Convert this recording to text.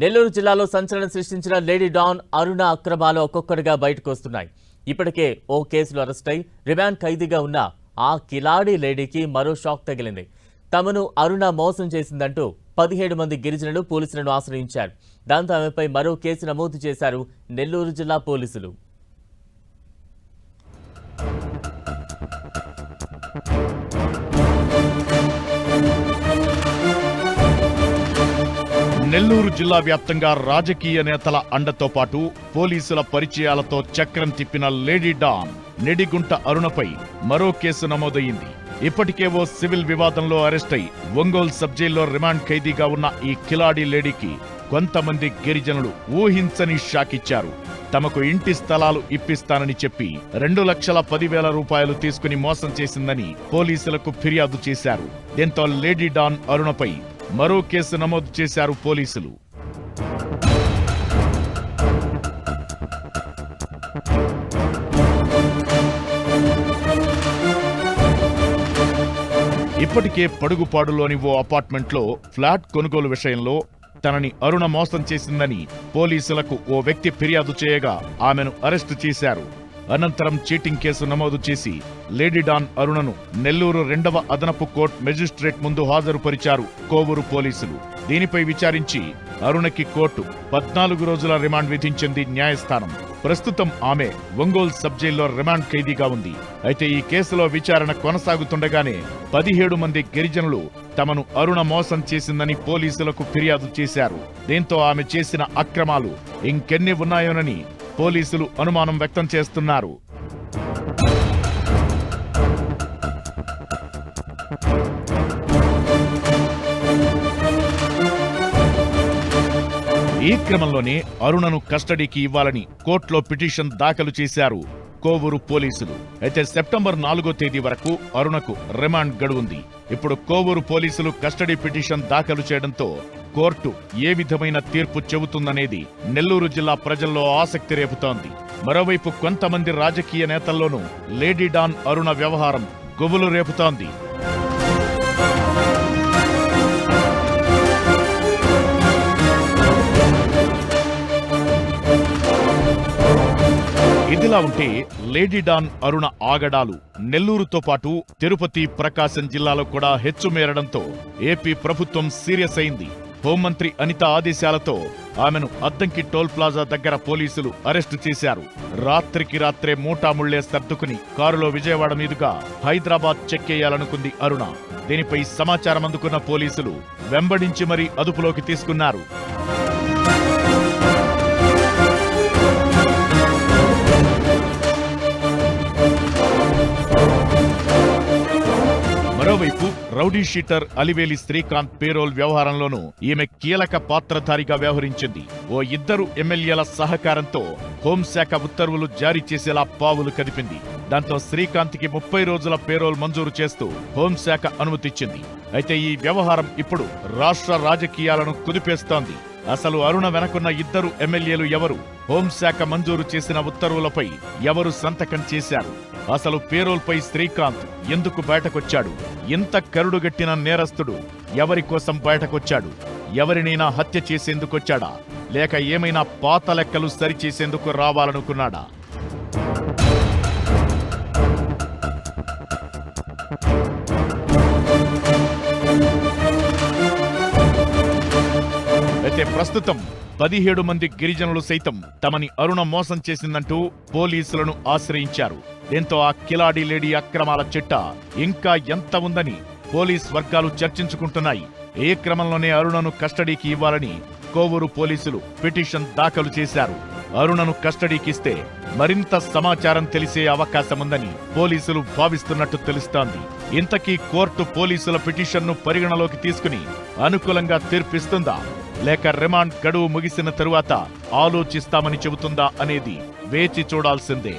నెల్లూరు జిల్లాలో సంచలనం సృష్టించిన లేడీ డాన్ అరుణ అక్రమాలు ఒక్కొక్కటిగా బయటకు వస్తున్నాయి. ఇప్పటికే ఓ కేసులో అరెస్ట్ అయి రిమాండ్ ఖైదీగా ఉన్న ఆ కిలాడి లేడీకి మరో షాక్ తగిలింది. తమను అరుణ మోసం చేసిందంటూ పదిహేడు మంది గిరిజనులు పోలీసులను ఆశ్రయించారు. దాంతో ఆమెపై మరో కేసు నమోదు చేశారు నెల్లూరు జిల్లా పోలీసులు. నెల్లూరు జిల్లా వ్యాప్తంగా రాజకీయ నేతల అండతో పాటు పోలీసుల పరిచయాలతో చక్రం తిప్పిన లేడీ డాన్ నెడిగుంట అరుణపై మరో కేసు నమోదయ్యింది. ఇప్పటికే ఓ సివిల్ వివాదంలో అరెస్ట్ అయి ఒంగోలు సబ్ జైల్లో రిమాండ్ ఖైదీగా ఉన్న ఈ కిలాడి లేడీకి కొంతమంది గిరిజనులు ఊహించని షాకిచ్చారు. తమకు ఇంటి స్థలాలు ఇప్పిస్తానని చెప్పి రెండు లక్షల పదివేల రూపాయలు తీసుకుని మోసం చేసిందని పోలీసులకు ఫిర్యాదు చేశారు. దీంతో లేడీ డాన్ అరుణపై మరో కేసు నమోదు చేశారు పోలీసులు. ఇప్పటికే పడుగుపాడులోని ఓ అపార్ట్మెంట్లో ఫ్లాట్ కొనుగోలు విషయంలో తనని అరుణ మోసం చేసిందని పోలీసులకు ఓ వ్యక్తి ఫిర్యాదు చేయగా ఆమెను అరెస్టు చేశారు. అనంతరం చీటింగ్ కేసు నమోదు చేసి లేడీ డాన్ అరుణను నెల్లూరు రెండవ అదనపు కోర్టు మెజిస్ట్రేట్ ముందు హాజరుపరిచారు కోవూరు పోలీసులు. దీనిపై విచారించి అరుణకి కోర్టు పద్నాలుగు రోజుల రిమాండ్ విధించింది న్యాయస్థానం. ప్రస్తుతం ఆమె ఒంగోలు సబ్ జైల్లో రిమాండ్ ఖైదీగా ఉంది. అయితే ఈ కేసులో విచారణ కొనసాగుతుండగానే పదిహేడు మంది గిరిజనులు తమను అరుణ మోసం చేసిందని పోలీసులకు ఫిర్యాదు చేశారు. దీంతో ఆమె చేసిన అక్రమాలు ఇంకెన్ని ఉన్నాయోనని పోలీసులు అనుమానం వ్యక్తం చేస్తున్నారు. ఈ క్రమంలోనే అరుణను కస్టడీకి ఇవ్వాలని కోర్టులో పిటిషన్ దాఖలు చేశారు కోవూరు పోలీసులు. అయితే సెప్టెంబర్ నాలుగో తేదీ వరకు అరుణకు రిమాండ్ గడువుంది. ఇప్పుడు కోవూరు పోలీసులు కస్టడీ పిటిషన్ దాఖలు చేయడంతో కోర్టు ఏ విధమైన తీర్పు చెబుతుందనేది నెల్లూరు జిల్లా ప్రజల్లో ఆసక్తి రేపుతోంది. మరోవైపు కొంతమంది రాజకీయ నేతల్లోనూ లేడీ డాన్ అరుణ వ్యవహారం గుబులు రేపుతోంది. ఇదిలా ఉంటే లేడీ డాన్ అరుణ ఆగడాలు నెల్లూరుతో పాటు తిరుపతి ప్రకాశం జిల్లాలో కూడా హెచ్చుమేరడంతో ఏపీ ప్రభుత్వం సీరియస్ అయింది. హోంమంత్రి అనిత ఆదేశాలతో ఆమెను అద్దంకి టోల్ ప్లాజా దగ్గర పోలీసులు అరెస్టు చేశారు. రాత్రికి రాత్రే మూటాముళ్ళే సర్దుకుని కారులో విజయవాడ మీదుగా హైదరాబాద్ చెక్కేయాలనుకుంది అరుణ. దీనిపై సమాచారం అందుకున్న పోలీసులు వెంబడించి మరీ అదుపులోకి తీసుకున్నారు. మరోవైపు rowdy sheeter Aliveli Srikanth parole వ్యవహారంలోనూ ఈమె కీలక పాత్రధారిగా వ్యవహరించింది. ఓ ఇద్దరు ఎమ్మెల్యేల సహకారంతో హోంశాఖ ఉత్తర్వులు జారీ చేసేలా పావులు కదిపింది. దాంతో శ్రీకాంత్కి ముప్పై రోజుల పేరోల్ మంజూరు చేస్తూ హోంశాఖ అనుమతిచ్చింది. అయితే ఈ వ్యవహారం ఇప్పుడు రాష్ట్ర రాజకీయాలను కుదిపేస్తోంది. అసలు అరుణ వెనకున్న ఇద్దరు ఎమ్మెల్యేలు ఎవరు? హోంశాఖ మంజూరు చేసిన ఉత్తర్వులపై ఎవరు సంతకం చేశారు? అసలు పేరోల్పై శ్రీకాంత్ ఎందుకు బయటకొచ్చాడు? ఇంత కరుడుగట్టిన నేరస్తుడు ఎవరి కోసం బయటకొచ్చాడు? ఎవరినైనా హత్య చేసేందుకొచ్చాడా? లేక ఏమైనా పాత లెక్కలు సరిచేసేందుకు రావాలనుకున్నాడా? ప్రస్తుతం పదిహేడు మంది గిరిజనులు సైతం తమని అరుణ మోసం చేసిందంటూ పోలీసులను ఆశ్రయించారు. దీంతో ఆ కిలాడి లేడీ అక్రమాల చిట్ట ఇంకా ఎంత ఉందని పోలీస్ వర్గాలు చర్చించుకుంటున్నాయి. ఏ క్రమంలోనే అరుణను కస్టడీకి ఇవ్వాలని కోవూరు పోలీసులు పిటిషన్ దాఖలు చేశారు. అరుణను కస్టడీకిస్తే మరింత సమాచారం తెలిసే అవకాశముందని పోలీసులు భావిస్తున్నట్టు తెలుస్తోంది. ఇంతకీ కోర్టు పోలీసుల పిటిషన్ను పరిగణలోకి తీసుకుని అనుకూలంగా తీర్పిస్తుందా? లేక రిమాండ్ గడువు ముగిసిన తరువాత ఆలోచిస్తామని చెబుతుందా అనేది వేచి చూడాల్సిందే.